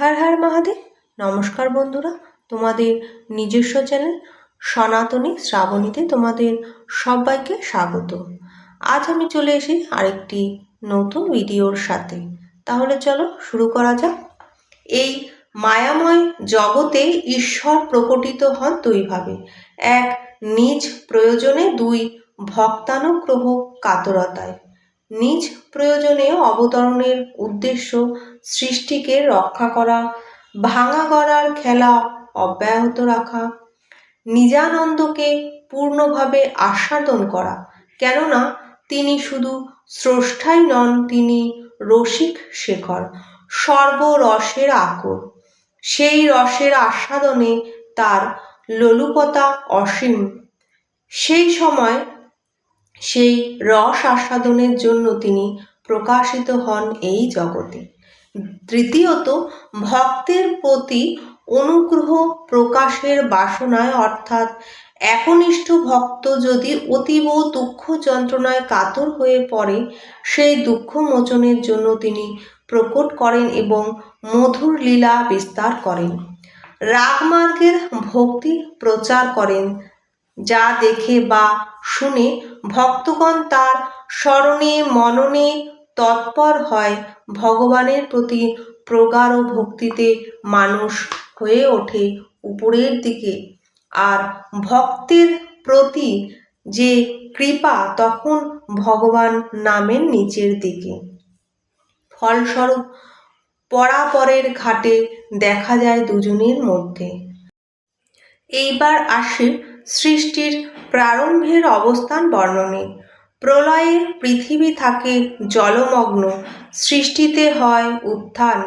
হর হর মহাদেব। নমস্কার বন্ধুরা, তোমাদের নিজস্ব চ্যানেল সনাতনী শ্রাবণীতে তোমাদের সবাইকে স্বাগত। আজ আমি চলে এসেছি আরেকটি নতুন ভিডিওর সাথে। তাহলে চলো শুরু করা যাক। এই মায়াময় জগতে ঈশ্বর প্রকটিত হন দুইভাবে। এক, নিজ প্রয়োজনে, দুই, ভক্তানুগ্রহ কাতরতায়। নিজ প্রয়োজনে অবতরণের উদ্দেশ্য সৃষ্টিকে রক্ষা করা, ভাঙা গড়ার খেলা অব্যাহত রাখা, নিজানন্দকে পূর্ণভাবে আস্বাদন করা। কেননা, তিনি শুধু স্রষ্টাই নন, তিনি রসিক শেখর, সর্বরসের আকর। সেই রসের আস্বাদনে তার লোলুপতা অসীম। সেই সময় সেই রস আস্বাদনের জন্য তিনি প্রকাশিত হন এই জগতে। তৃতীয়ত, ভক্তের প্রতি অনুগ্রহ প্রকাশের বাসনায়, অর্থাৎ একনিষ্ঠ ভক্ত যদি অতীব দুঃখ যন্ত্রণায় কাতর হয়ে পড়ে, সেই দুঃখ মোচনের জন্য তিনি প্রকট করেন এবং মধুর লীলা বিস্তার করেন। রাগমার্গের ভক্তি প্রচার করেন, যা দেখে বা শুনে ভক্তগণ তার স্মরণে, মননে তৎপর হয় ভগবানের প্রতি প্রগাঢ় ভক্তিতে মানুষ হয়ে ওঠে উপরের দিকে। আর ভক্তের প্রতি যে কৃপা তখন ভগবান নামের নিচের দিকে। ফলস্বরূপ পরাপরের ঘাটে দেখা যায় দুজনের মধ্যে। এইবার আসে সৃষ্টির প্রারম্ভের অবস্থান বর্ণনে। প্রলয়ে পৃথিবী থাকে জলমগ্ন, সৃষ্টিতে হয় উত্থান।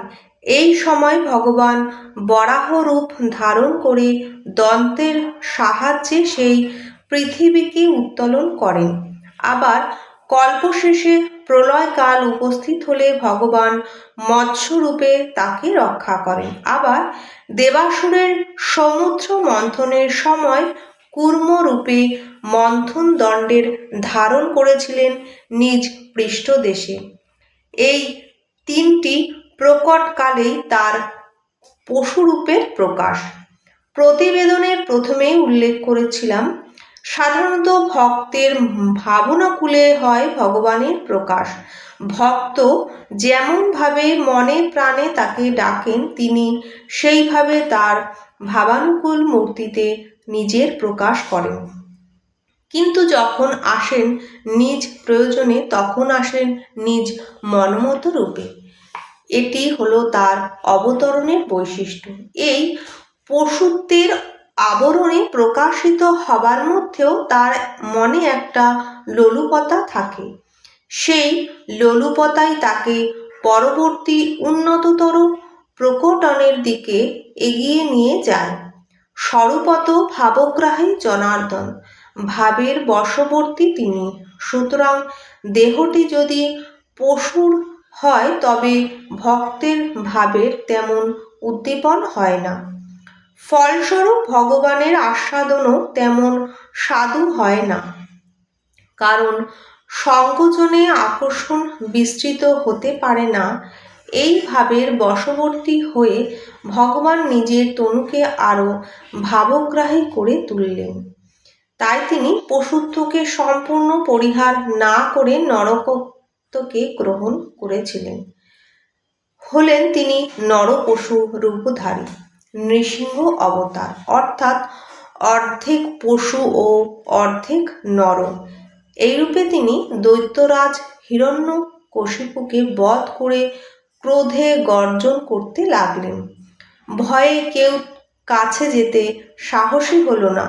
এই সময় ভগবান বরাহ রূপ ধারণ করে দন্তের সাহায্যে সেই পৃথিবীকে উত্তোলন করেন। আবার কল্পশেষে প্রলয়কাল উপস্থিত হলে ভগবান মৎস্যরূপে তাকে রক্ষা করেন। আবার দেবাসুরের সমুদ্র মন্থনের সময় কুর্মরূপে মন্থন দণ্ডের ধারণ করেছিলেন নিজ পৃষ্ঠদেশে। এই তিনটি প্রকটকালেই তার পশুরূপের প্রকাশ। প্রতিবেদনের প্রথমেই উল্লেখ করেছিলাম, সাধারণত ভক্তের ভাবনাকুলে হয় ভগবানের প্রকাশ। ভক্ত যেমনভাবে মনে প্রাণে তাকে ডাকেন, তিনি সেইভাবে তার ভাবানুকূল মূর্তিতে নিজের প্রকাশ করেন। কিন্তু যখন আসেন নিজ প্রয়োজনে, তখন আসেন নিজ মনমতো রূপে। এটি হলো তার অবতরণের বৈশিষ্ট্য। এই পশুত্বের আবরণে প্রকাশিত হবার মধ্যেও তার মনে একটা লোলুপতা থাকে। সেই লোলুপতাই তাকে পরবর্তী উন্নততর প্রকটনের দিকে এগিয়ে নিয়ে যায়। স্বরূপত ভাবগ্রাহী জনার্দন। ভাবের বশবর্তী তিনি। সুতরাং দেহটি যদি পশুর হয়, তবে ভক্তের ভাবের তেমন উদ্দীপন হয় না। ফলস্বরূপ ভগবানের আস্বাদনও তেমন সাধু হয় না। কারণ সংকোচনে আকর্ষণ বিস্তৃত হতে পারে না। এই ভাবের বশবর্তী হয়ে ভগবান নিজের তনুকে আরও ভাবগ্রাহী করে তুললেন। তাই তিনি পশুত্বকে সম্পূর্ণ পরিহার না করে নরকত্বকে গ্রহণ করেছিলেন। হলেন তিনি নরপশু রূপধারী, নৃসিংহ অবতার, অর্থাৎ অর্ধেক পশু ও অর্ধেক নর। এইরূপে তিনি দৈত্যরাজ হিরণ্য কশিপুকে বধ করে ক্রোধে গর্জন করতে লাগলেন। ভয়ে কেউ কাছে যেতে সাহসী হল না।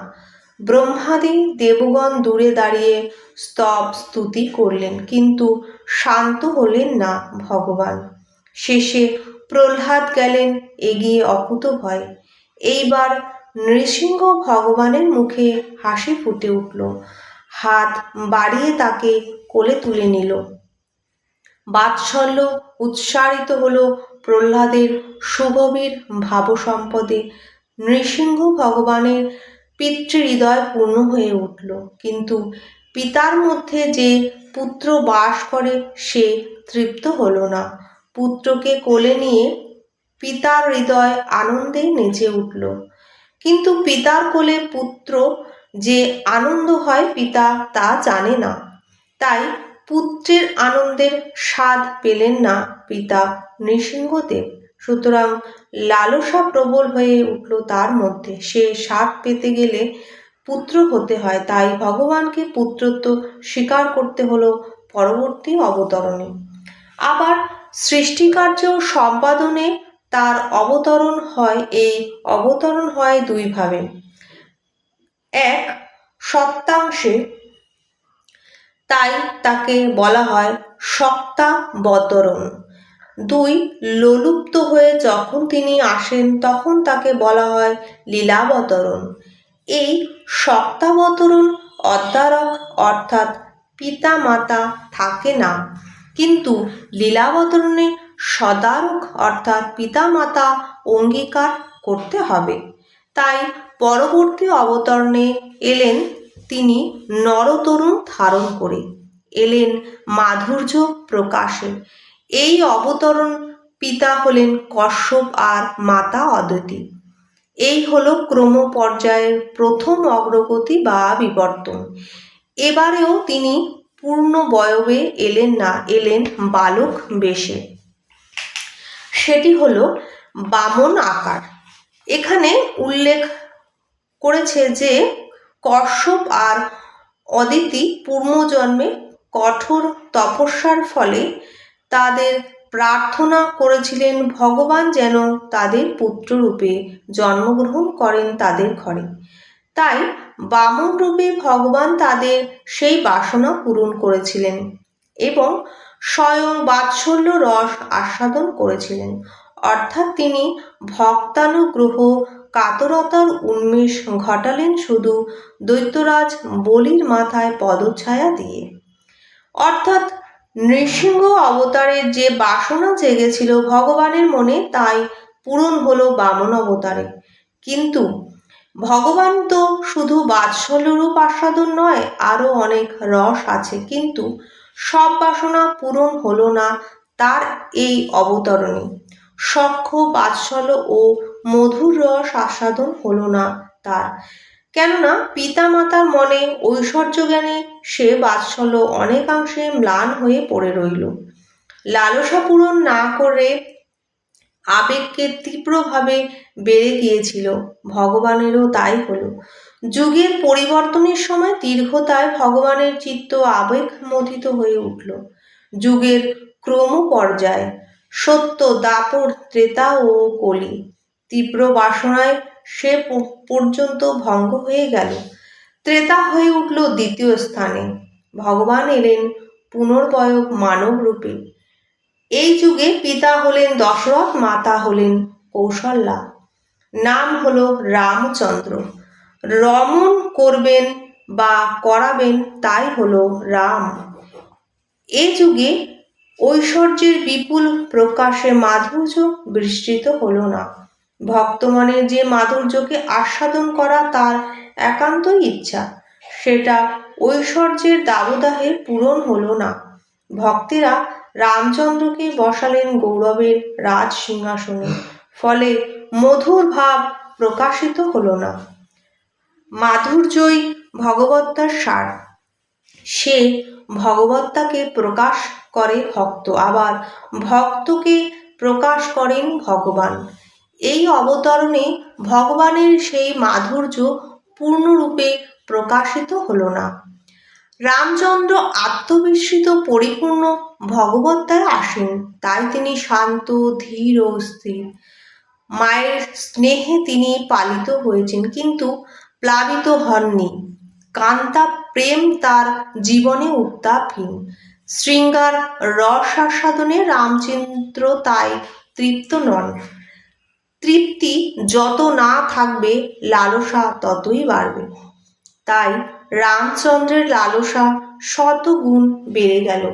ব্রহ্মাদি দেবগণ দূরে দাঁড়িয়ে স্তব স্তুতি করলেন, কিন্তু শান্ত হলেন না ভগবান। শেষে প্রহ্লাদ গেলেন এগিয়ে অকুত ভয়। এইবার নৃসিংহ ভগবানের মুখে হাসি ফুটে উঠল। হাত বাড়িয়ে তাকে কোলে তুলে নিল। বাৎসল্য উৎসারিত হল প্রহ্লাদের সুগভীর ভাবসম্পদে। নৃসিংহ ভগবানের পিতৃহৃদয় পূর্ণ হয়ে উঠল, কিন্তু পিতার মধ্যে যে পুত্র বাস করে সে তৃপ্ত হল না। পুত্রকে কোলে নিয়ে পিতার হৃদয় আনন্দে নেচে উঠল। কিন্তু পিতার কোলে পুত্র যে আনন্দ হয় পিতা তা জানে না। তাই পুত্রের আনন্দের স্বাদ পেলেন না পিতা নৃসিংহদেব। সুতরাং লালসা প্রবল হয়ে উঠল তার মধ্যে। সে স্বাদ পেতে গেলে পুত্র হতে হয়, তাই ভগবানকে পুত্রত্ব স্বীকার করতে হলো পরবর্তী অবতরণে। আবার সৃষ্টিকার্য সম্পাদনে তার অবতরণ হয়, এই অবতরণ হয় দুইভাবে এক সত্তাংশে তাই তাকে বলা হয় সত্তাবতরণ দুই, লোলুপ্ত হয়ে যখন তিনি আসেন, তখন তাকে বলা হয় লীলাবতরণ এই সত্তাবতরণ অধ্যারক অর্থাৎ পিতা মাতা থাকে না। কিন্তু লীলাবতরণে সদারক অর্থাৎ পিতা মাতা অঙ্গীকার করতে হবে। তাই পরবর্তী অবতরণে এলেন তিনি নরতরুণ ধারণ করে এলেন মাধুর্য প্রকাশে। এই অবতরণ পিতা হলেন কশ্যপ আর মাতা অদ্বৈতী। এই হলো ক্রম পর্যায়ের প্রথম অগ্রগতি বা বিবর্তন। এবারেও তিনি পূর্ণ বয়বে এলেন না, এলেন বালক বেশে। সেটি হলো বামন আকার। এখানে উল্লেখ করেছে যে কশ্যপ আর অদিতি পূর্বজন্মে কঠোর তপস্যার ফলে তাদের প্রার্থনা করেছিলেন ভগবান যেন তাদের পুত্ররূপে জন্মগ্রহণ করেন তাদের ঘরে। তাই বামন রূপে ভগবান তাদের সেই বাসনা পূরণ করেছিলেন এবং স্বয়ং বাৎসল্য রস আস্বাদন করেছিলেন। অর্থাৎ তিনি ভক্তানুগ্রহ কাতরতার উন্মেষ ঘটালেন শুধু দৈত্যরাজ বলির মাথায় পদচ্ছায়া দিয়ে। অর্থাৎ নৃসিংহ অবতারের যে বাসনা জেগেছিল ভগবানের মনে, তাই পূরণ হলো বামন অবতারে। কিন্তু ভগবান তো শুধু বাৎসল্যরূপ আস্বাদন নয়, আরও অনেক রস আছে। কিন্তু সব বাসনা পূরণ হলো না তার এই অবতরণে। সক্ষ বাৎসল্য ও মধুর রস আস্বাদন হলো না তার। কেননা পিতা মাতার মনে ঐশ্বর্য জ্ঞানে সে বাৎসল্য অনেকাংশে ম্লান হয়ে পড়ে রইল। লালসা পূরণ না করে আবেগকে তীব্রভাবে বেড়ে গিয়েছিল, ভগবানেরও তাই হলো। যুগের পরিবর্তনের সময় দীর্ঘতায় ভগবানের চিত্ত আবেগ মথিত হয়ে উঠল। যুগের ক্রম পর্যায়ে সত্য, দাপর, ত্রেতা ও কলি তীব্র বাসনায় সে পর্যন্ত ভঙ্গ হয়ে গেল। ত্রেতা হয়ে উঠল দ্বিতীয় স্থানে। ভগবান এলেন পুনর্বয়ক মানব রূপে। এই যুগে পিতা হলেন দশরথ, মাতা হলেন কৌশল্যা। নাম হল রামচন্দ্র। রমন করবেন বা করাবেন তাই হল রাম। এ যুগে ঐশ্বর্যের বিপুল প্রকাশে মাধুর্য বিস্তৃত হলো না। ভক্তমনের যে মাধুর্যকে আস্বাদন করা তার একান্তই ইচ্ছা, সেটা ঐশ্বর্যের দাবদাহে পূরণ হলো না। ভক্তেরা রামচন্দ্রকে বসালেন গৌরবের রাজ সিংহাসনে, ফলে মধুর ভাব প্রকাশিত হলো না। মাধুর্যই ভগবত্তার সার। সে ভগবত্তাকে প্রকাশ করে ভক্ত, আবার ভক্তকে প্রকাশ করেন ভগবান। এই অবতরণে ভগবানের সেই মাধুর্য পূর্ণরূপে প্রকাশিত হলো না। রামচন্দ্র আত্মবিস্মৃত পরিপূর্ণ ভগবত্তায় আসেন। তাই তিনি শান্ত, ধীর ও স্থির। মায়ের স্নেহে তিনি পালিত হয়েছেন, কিন্তু প্লাবিত হননি। কান্তা প্রেম তার জীবনে উত্তাপহীন শৃঙ্গার রস আস্বাদনে রামচন্দ্র তাই তৃপ্ত নন। তৃপ্তি যত না থাকবে, লালসা ততই বাড়বে। তাই রামচন্দ্রের লালসা শত গুণ বেড়ে গেল।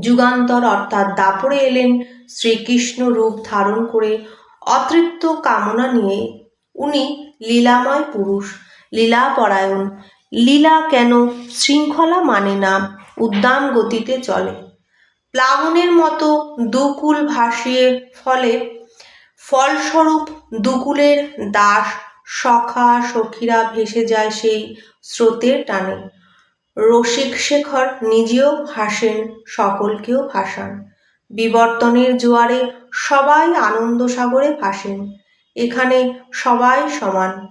যুগান্তর অর্থাৎ দাপড়ে এলেন শ্রীকৃষ্ণ রূপ ধারণ করে অতৃপ্ত কামনা নিয়ে। উনি লীলাময় পুরুষ, লীলাপরায়ণ, লীলা কেন শৃঙ্খলা মানে না, উদ্যান গতিতে চলে। প্লাবনের মতো দুকুল ভাসিয়ে ফলে ফলস্বরূপ দুকুলের দাস সখা সখীরা ভেসে যায় সেই স্রোতের টানে। রসিক শেখর নিজেও হাসেন, সকলকেও ভাসান। বিবর্তনের জোয়ারে সবাই আনন্দ সাগরে ভাসেন। এখানে সবাই সমান।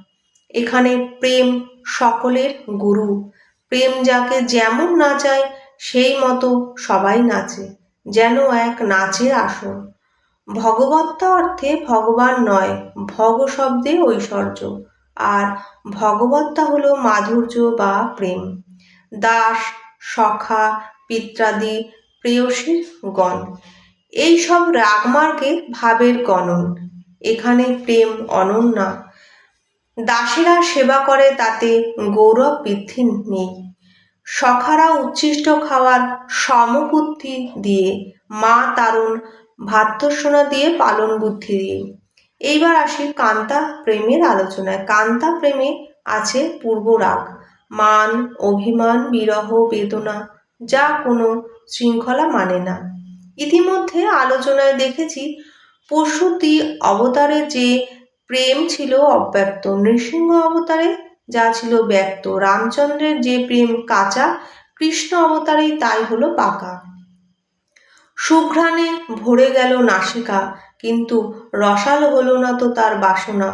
এখানে প্রেম সকলের গুরু। প্রেম যাকে যেমন নাচায়, সেই মতো সবাই নাচে, যেন এক নাচের আসর ভগবত্তা অর্থে ভগবান নয়, ভগ শব্দে ঐশ্বর্য। আর ভগবত্তা হলো মাধুর্য বা প্রেম। দাস, সখা, পিত্রাদি, প্রেয়সীর গণ। এইসব রাগমার্গে ভাবের গণন। এখানে প্রেম অনন্যা দাসেরা সেবা করে তাতে গৌরব বৃদ্ধি নেই। সখারা উচ্ছিষ্ট খাওয়ার সমবুদ্ধি দিয়ে মা তারুণ ভাত্যসোনা দিয়ে পালন বুদ্ধি দিয়ে এইবার আসি কান্তা প্রেমের আলোচনায়। কান্তা প্রেমে আছে পূর্ব রাগ, মান, অভিমান, বিরহ, বেদনা, যা কোনো শৃঙ্খলা মানে না। ইতিমধ্যে আলোচনায় দেখেছি পশুতি অবতারে যে প্রেম ছিল অব্যক্ত, নৃসিংহ অবতারে যা ছিল ব্যক্ত, রামচন্দ্রের যে প্রেম কাঁচা, কৃষ্ণ অবতারেই তাই হলো পাকা। সুঘ্রাণে ভরে গেল নাসিকা, কিন্তু রসালো হলো না তো তার বাসনা।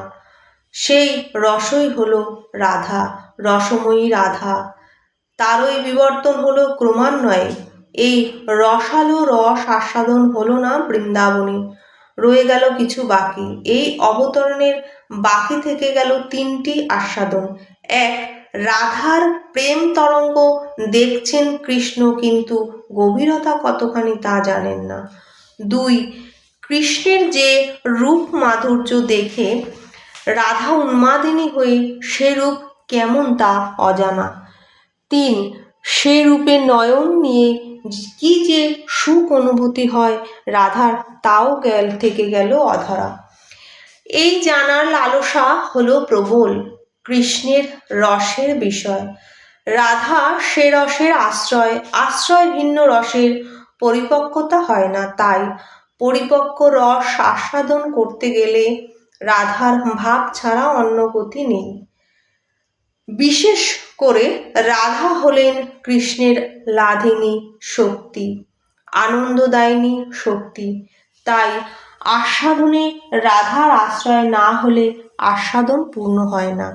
সেই রসই হলো রাধা, রসময়ী রাধা। তারই বিবর্তন হলো ক্রমান্বয়ে। এই রসালো রস আস্বাদন হলো না বৃন্দাবনে। রয়ে গেল কিছু বাকি। এই অবতরণের বাকি থেকে গেল তিনটি আস্বাদন। এক রাধার প্রেম তরঙ্গ দেখছেন কৃষ্ণ কিন্তু গভীরতা কতখানি তা জানেন না। দুই, কৃষ্ণের যে রূপ মাধুর্য দেখে রাধা উন্মাদিনী হয়ে সে রূপ কেমন তা অজানা। তিন, সে রূপে নয়ন নিয়ে কি যে সুখ অনুভূতি হয় রাধার তাও গেল, থেকে গেল অধরা। এই জানার লালসা হলো প্রবল। কৃষ্ণের রসের বিষয়। রাধা সে রসের আশ্রয় আশ্রয় ভিন্ন রসের পরিপক্কতা হয় না তাই। পরিপক্ক রস আস্বাদন করতে গেলে রাধার ভাব ছাড়া অন্য গতি নেই। বিশেষ করে রাধা হলেন কৃষ্ণের লাধিনী শক্তি, আনন্দদায়িনী শক্তি। তাই আস্বাদনে রাধার আশ্রয় না হলে আস্বাদন পূর্ণ হয় না।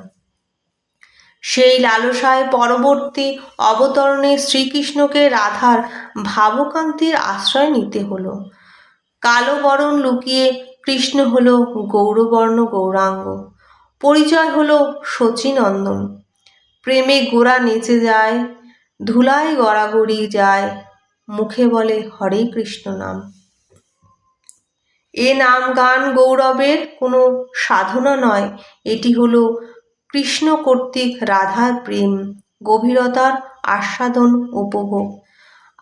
সেই লালসায় পরবর্তী অবতরণে শ্রীকৃষ্ণকে রাধার ভাবকান্তির আশ্রয় নিতে হলো। কালো বরণ লুকিয়ে কৃষ্ণ হল গৌরবর্ণ গৌরাঙ্গ। পরিচয় হলো শচীনন্দন। প্রেমে গোড়া নেচে যায়, ধুলায় গড়াগড়ি যায়, মুখে বলে হরে কৃষ্ণ নাম। এ নাম গান গৌরবের কোনো সাধনা নয়, এটি হলো কৃষ্ণ কর্তৃক রাধার প্রেম, গভীরতার আস্বাদন উপভোগ।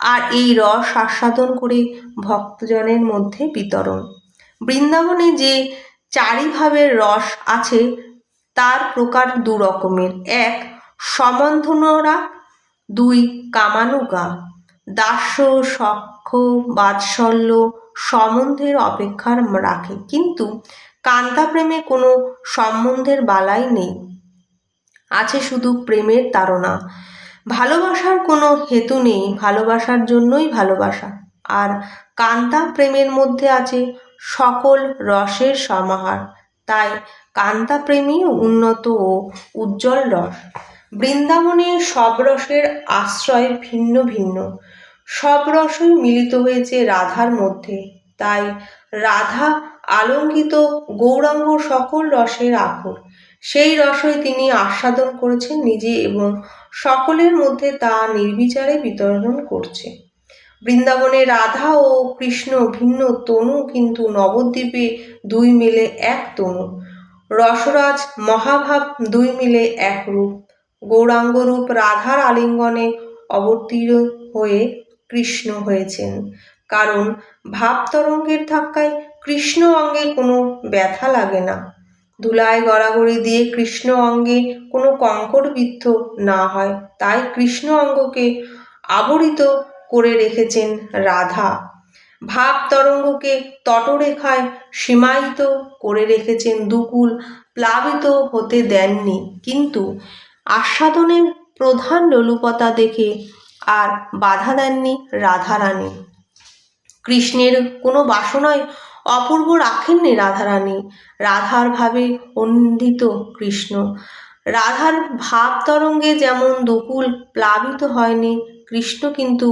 আর এই রস আস্বাদন করে ভক্তজনের মধ্যে বিতরণ। বৃন্দাবনে যে চারিভাবের রস আছে, তার প্রকার দু রকমের। এক সমন্ধনরা দুই, কামানুগা। দাস্য, সখ্য, বাৎসল্য সম্বন্ধের অপেক্ষার রাখে। কিন্তু কান্তাপ্রেমে কোনো সম্বন্ধের বালাই নেই। আছে শুধু প্রেমের তাড়না। ভালোবাসার কোনো হেতু নেই, ভালোবাসার জন্যই ভালোবাসা। আর কান্তা প্রেমের মধ্যে আছে সকল রসের সমাহার। তাই কান্তা প্রেমই উন্নত ও উজ্জ্বল রস। বৃন্দাবনে সব রসের আশ্রয় ভিন্ন ভিন্ন। সব রসই মিলিত হয়েছে রাধার মধ্যে। তাই রাধা আলঙ্কিত গৌরাঙ্গ সকল রসের আখর সেই রসই তিনি আস্বাদন করেছেন নিজে এবং সকলের মধ্যে তা নির্বিচারে বিতরণ করছে। বৃন্দাবনে রাধা ও কৃষ্ণ ভিন্ন তনু কিন্তু নবদ্বীপে দুই মিলে এক তনু। রসরাজ মহাভাব দুই মিলে এক রূপ। গৌরাঙ্গ রূপ রাধার আলিঙ্গনে অবতীর্ণ হয়ে কৃষ্ণ হয়েছেন। কারণ ভাব তরঙ্গের ধাক্কায় কৃষ্ণ অঙ্গে কোনো ব্যথা লাগে না। ধুলায় গড়াগড়ি দিয়ে কৃষ্ণ অঙ্গে কোনো কঙ্করবিদ্ধ না হয়, তাই কৃষ্ণ অঙ্গকে আবরিত করে রেখেছেন রাধা। ভাব তরঙ্গকে তটরেখায় সীমায়িত করে রেখেছেন দুকুল, প্লাবিত হতে দেননি। কিন্তু আস্বাদনের প্রধান লোলুপতা দেখে আর বাধা দেননি রাধারানী। কৃষ্ণের কোনো বাসনায় অপূর্ব রাখেননি রাধারানী। রাধার ভাবে অন্বিত কৃষ্ণ। রাধার ভাব তরঙ্গে যেমন দুকুল প্লাবিত হয়নি, কৃষ্ণ কিন্তু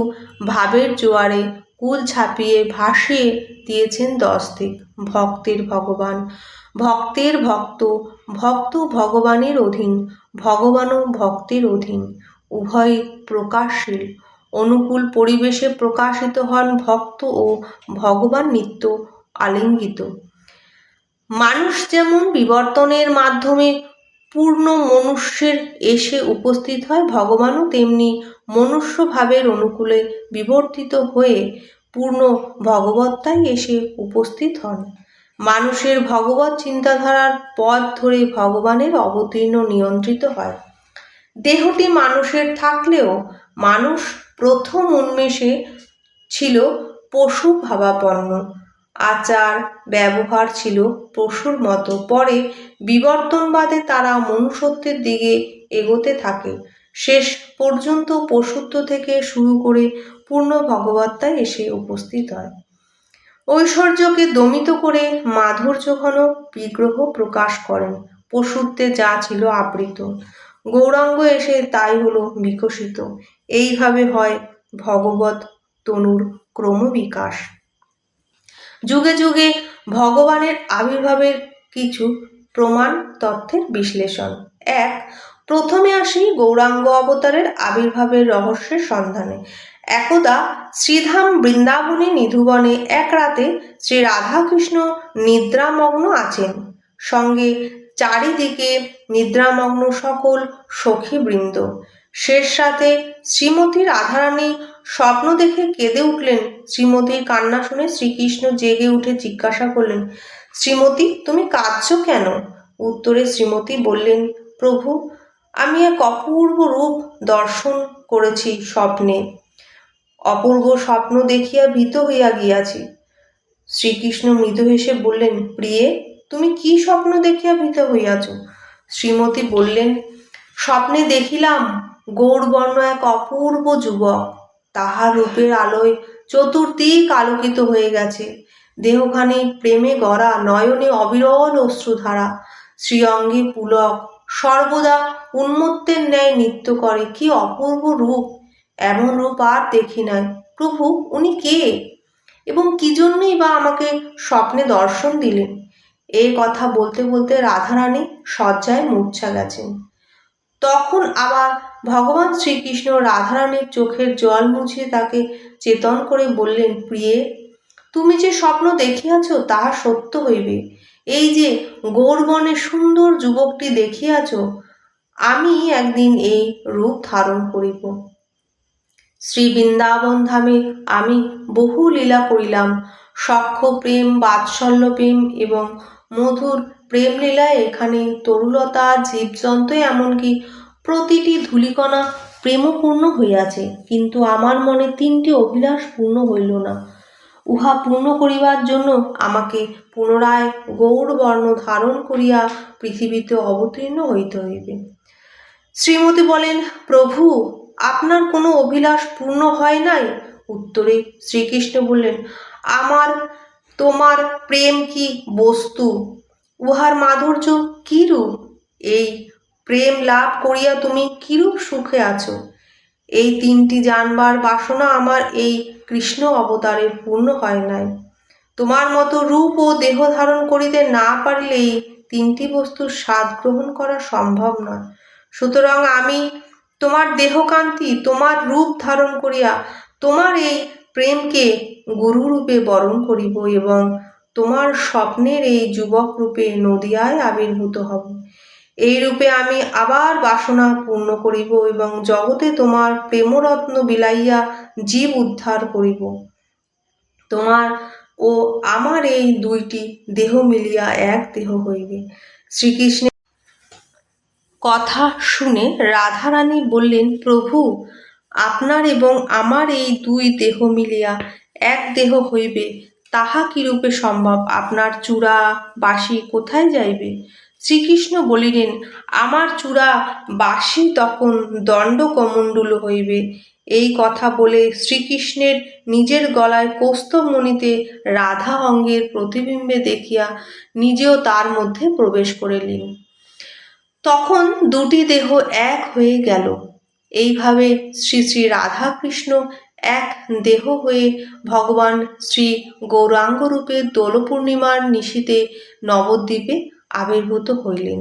ভাবের জোয়ারে কুল ছাপিয়ে ভাসিয়ে দিয়েছেন দশ দিক ভক্তের ভগবান। ভক্তের ভক্ত। ভক্ত ভগবানের অধীন। ভগবানও ভক্তের অধীন। উভয় প্রকাশশীল। অনুকূল পরিবেশে প্রকাশিত হন ভক্ত ও ভগবান নিত্য। আলিঙ্গিত। মানুষ যেমন বিবর্তনের মাধ্যমে পূর্ণ মনুষ্যের এসে উপস্থিত হয়, ভগবানও তেমনি মনুষ্য ভাবের অনুকূলে বিবর্তিত হয়ে পূর্ণ ভগবত্তাই এসে উপস্থিত হন। মানুষের ভগবত চিন্তাধারার পথ ধরে ভগবানের অবতীর্ণ নিয়ন্ত্রিত হয়। দেহটি মানুষের থাকলেও মানুষ প্রথম উন্মেষে ছিল পশু ভাবাপন্ন আচার ব্যবহার ছিল পশুর মতো। পরে বিবর্তনবাদে তারা মনুষ্যত্বের দিকে এগোতে থাকে। শেষ পর্যন্ত পশুত্ব থেকে শুরু করে পূর্ণ ভগবত্তায় এসে উপস্থিত হয়। ঐশ্বর্যকে দমিত করে মাধুর্য ঘন বিগ্রহ প্রকাশ করেন। পশুত্বে যা ছিল আবৃত। গৌরাঙ্গ এসে তাই হলো বিকশিত। এইভাবে হয় ভগবত তনুর ক্রমবিকাশ। যুগে যুগে ভগবানের আবির্ভাবের কিছু প্রমাণ তথ্যের বিশ্লেষণ। এক, প্রথমে আসি গৌরাঙ্গ অবতারের আবির্ভাবের রহস্যের সন্ধানে। একদা শ্রীধাম বৃন্দাবনে নিধুবনে এক রাতে শ্রী রাধাকৃষ্ণ নিদ্রামগ্ন আছেন। সঙ্গে চারিদিকে নিদ্রামগ্ন সকল সখীবৃন্দ। শেষ রাতে শ্রীমতী রাধারানী স্বপ্ন দেখে কেঁদে উঠলেন শ্রীমতীর কান্না শুনে শ্রীকৃষ্ণ জেগে উঠে জিজ্ঞাসা করলেন, শ্রীমতী, তুমি কাঁদছ কেন? উত্তরে শ্রীমতী বললেন, প্রভু, আমি এক অপূর্ব রূপ দর্শন করেছি স্বপ্নে। অপূর্ব স্বপ্ন দেখিয়া ভীত হইয়া গিয়াছি শ্রীকৃষ্ণ মৃদু হেসে বললেন, প্রিয়ে, তুমি কি স্বপ্ন দেখিয়া ভীত হইয়াছ? শ্রীমতী বললেন, স্বপ্নে দেখিলাম গৌরবর্ণ এক অপূর্ব যুবক। তাহার রূপের আলোয় চতুর্দিক আলোকিত হয়ে গেছে। দেহখানি প্রেমে গড়া নয়নে অবিরল অশ্রুধারা। শ্রীঅঙ্গে পুলক সর্বদা উন্মত্তের ন্যায় নৃত্য করে। কি অপূর্ব রূপ! এমন রূপ আর দেখি নাই। প্রভু, উনি কে? এবং কি জন্যই বা আমাকে স্বপ্নে দর্শন দিলেন? এই কথা বলতে বলতে রাধারানী শয্যায় মূর্ছা গেছেন। তখন আবার ভগবান শ্রীকৃষ্ণ রাধারানীর চোখের জল মুছিয়ে তাকে চেতন করে বললেন, প্রিয়ে, তুমি যে স্বপ্ন দেখিয়াছ তাহা সত্য হইবে। এই যে গৌরবনে সুন্দর যুবকটি দেখিয়াছ, আমি একদিন এই রূপ ধারণ করিব। শ্রী বৃন্দাবন ধামে আমি বহু লীলা করিলাম। সখ্য প্রেম, বাৎসল্য প্রেম এবং মধুর প্রেম লীলায় এখানে তরুলতা, জীবজন্তু এমনকি প্রতিটি ধূলিকণা প্রেমপূর্ণ হইয়াছে। কিন্তু আমার মনে তিনটি অভিলাষ পূর্ণ হইল না। উহা পূর্ণ করিবার জন্য আমাকে পুনরায় গৌরবর্ণ ধারণ করিয়া পৃথিবীতে অবতীর্ণ হইতে হইবে। শ্রীমতী বলেন, প্রভু, আপনার কোনো অভিলাষ পূর্ণ হয় নাই? উত্তরে শ্রীকৃষ্ণ বললেন, আমার তোমার প্রেম কি বস্তু? উহার মাধুর্য কিরূপ? এই প্রেম লাভ করিয়া তুমি কিরূপ সুখে আছো? এই তিনটি জানবার বাসনা আমার এই কৃষ্ণ অবতারে পূর্ণ হয় নাই। তোমার মতো রূপ ও দেহ ধারণ করিতে না পারিলে এই তিনটি বস্তুর স্বাদ গ্রহণ করা সম্ভব নয়। সুতরাং আমি তোমার দেহকান্তি, তোমার রূপ ধারণ করিয়া তোমার এই প্রেমকে গুরুরূপে বরণ করিব এবং তোমার স্বপ্নের এই যুবক রূপে নদিয়ায় আবির্ভূত হব। এই রূপে আমি আবার বাসনা পূর্ণ করিব এবং জগতে তোমার প্রেমরত্ন বিলাইয়া জীব উদ্ধার করিব। তোমার ও আমার এই দুইটি দেহ মিলিয়া এক দেহ হইবে। শ্রীকৃষ্ণের কথা শুনে রাধারানী বললেন, প্রভু, আপনার এবং আমার এই দুই দেহ মিলিয়া এক দেহ হইবে, তাহা কিরূপে সম্ভব? আপনার চূড়া বাসি কোথায় যাইবে? শ্রীকৃষ্ণ বলিলেন, আমার চূড়া বাসি তখন দণ্ডকমণ্ডুল হইবে। এই কথা বলে শ্রীকৃষ্ণের নিজের গলায় কৌস্তবমণিতে রাধা অঙ্গের প্রতিবিম্বে দেখিয়া নিজেও তার মধ্যে প্রবেশ করিলেন। তখন দুটি দেহ এক হয়ে গেল। এইভাবে শ্রী শ্রী রাধাকৃষ্ণ এক দেহ হয়ে ভগবান শ্রী গৌরাঙ্গরূপে দোল পূর্ণিমার নিশীতে নবদ্বীপে আবির্ভূত হইলেন।